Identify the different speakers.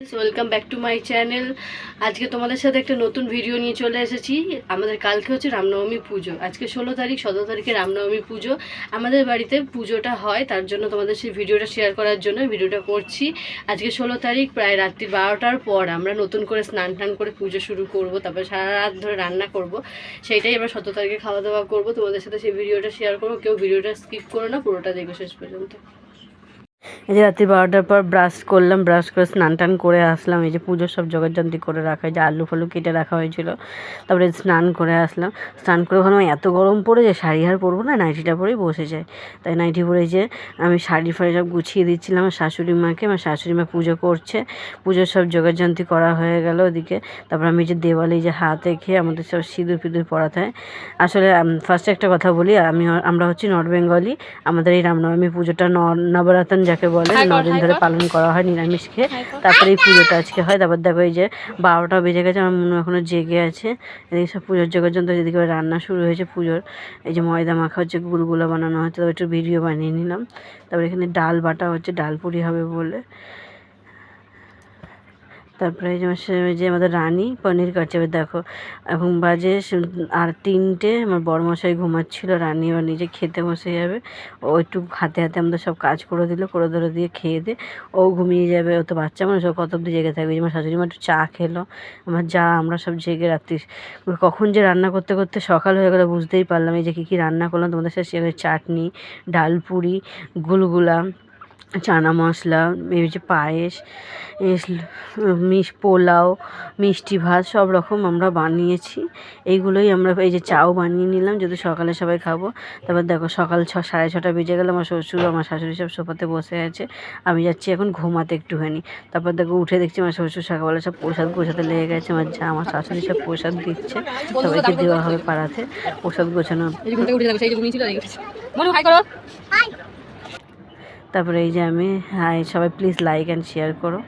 Speaker 1: Welcome back to my channel আজকে তোমাদের সাথে একটা নতুন ভিডিও নিয়ে চলে এসেছি। আমাদের কালকে হচ্ছে রামনবমী পুজো। আজকে ষোলো তারিখ, সতেরো তারিখে রামনবমী পুজো। আমাদের বাড়িতে পুজোটা হয়, তার জন্য তোমাদের সেই ভিডিওটা শেয়ার করার জন্য ভিডিওটা করছি। আজকে ষোলো তারিখ, প্রায় রাত্রি বারোটার পর আমরা নতুন করে স্নান টান করে পুজো শুরু করব, তারপরে সারা রাত ধরে রান্না করব। সেইটাই আমরা সতেরো তারিখে খাওয়া দাওয়া করব। তোমাদের সাথে সেই ভিডিওটা শেয়ার করব। কেউ ভিডিওটা স্কিপ করো না, পুরোটা দেখো শেষ পর্যন্ত। এই যে রাত্রি বারোটার পর ব্রাশ করলাম ব্রাশ করে স্নান টান করে আসলাম। এই যে পুজোর সব জোগাড়যন্ত্রী করে রাখা যে আলু ফালু কেটে রাখা হয়েছিল। তারপরে স্নান করে আসলাম। স্নান করে ওখানে এত গরম পড়ে যে শাড়ি আর পরবো না? নাইটিটা পরেই বসে যায় তাই নাইটি পরে যে আমি শাড়ি ফাড়ি সব গুছিয়ে দিচ্ছিলাম, আমার শাশুড়ি মাকে। আমার শাশুড়ি মা পুজো করছে। পুজোর সব জোগাড়যন্ত্রী করা হয়ে গেল ওদিকে। তারপর আমি যে দেওয়ালে যে হাত রেখে আমাদের সব সিঁদুর ফিঁদুর পরাতে হয়। আসলে ফার্স্টে একটা কথা বলি, আমি, আমরা হচ্ছি নর্থ বেঙ্গলি। আমাদের এই রামনবমী পুজোটা ন- নবরাতন যাকে বলে নদিন ধরে পালন করা হয় নিরামিষ খেয়ে তারপরে এই পুজোটা আজকে হয়। তারপর দেখো এই যে বারোটা বেজে গেছে আমার মনে এখনও এখনও জেগে আছে। এদিকে সব পুজোর জন্য যেদিকে রান্না শুরু হয়েছে পুজোর। এই যে ময়দা মাখা হচ্ছে গুলগুলা বানানো হচ্ছে তারপর একটু ভিডিও বানিয়ে নিলাম। তারপর এখানে ডাল বাটা হচ্ছে ডাল পুরি হবে বলে। তারপরে যে আমাদের রানী পনির কাটছে দেখো, এখন বাজে আর তিনটে, আমার বড়মশাই ঘুমাচ্ছিল, রানী এবার নিজে খেতে বসে যাবে, ও একটু হাতে হাতে আমাদের সব কাজ করে দিল, করে ধরে দিয়ে খেয়ে দিয়ে, ও ঘুমিয়ে যাবে, ও তো বাচ্চা মানুষ, ও কত অব্দি জেগে থাকবে আমার শাশুড়ি মা একটু চা খেলো, আমার যা, আমরা সব জেগে রাত্রি কখন যে রান্না করতে করতে সকাল হয়ে গেলো, বুঝতেই পারলাম এই যে কী কী রান্না করলাম, তোমাদের সাথে চাটনি, ডাল পুরি, গুলগুলা চানা মশলা এই যে পায়েস এস- মিষ পোলাও মিষ্টি ভাত সব রকম আমরা বানিয়েছি। এইগুলোই আমরা এই যে চাও বানিয়ে নিলাম যদি সকালে সবাই খাব। তারপর দেখো সকাল ছ সাড়ে ছটা বেজে গেল আমার শ্বশুর আমার শাশুড়ি সব সোফাতে বসে আছে। আমি যাচ্ছি এখন ঘুমাতে একটুখানি। তারপর দেখো উঠে দেখছি আমার শ্বশুর সকালবেলা সব প্রসাদ গোছাতে লেগে গেছে আমার যা আমার শাশুড়ি সব প্রসাদ দিচ্ছে সবাইকে দেওয়া হবে পাড়াতে প্রসাদ গোছানো
Speaker 2: মনু হাই করো।
Speaker 1: তারপরে এই যে আমি হাই সবাই প্লিজ লাইক অ্যান্ড শেয়ার করো।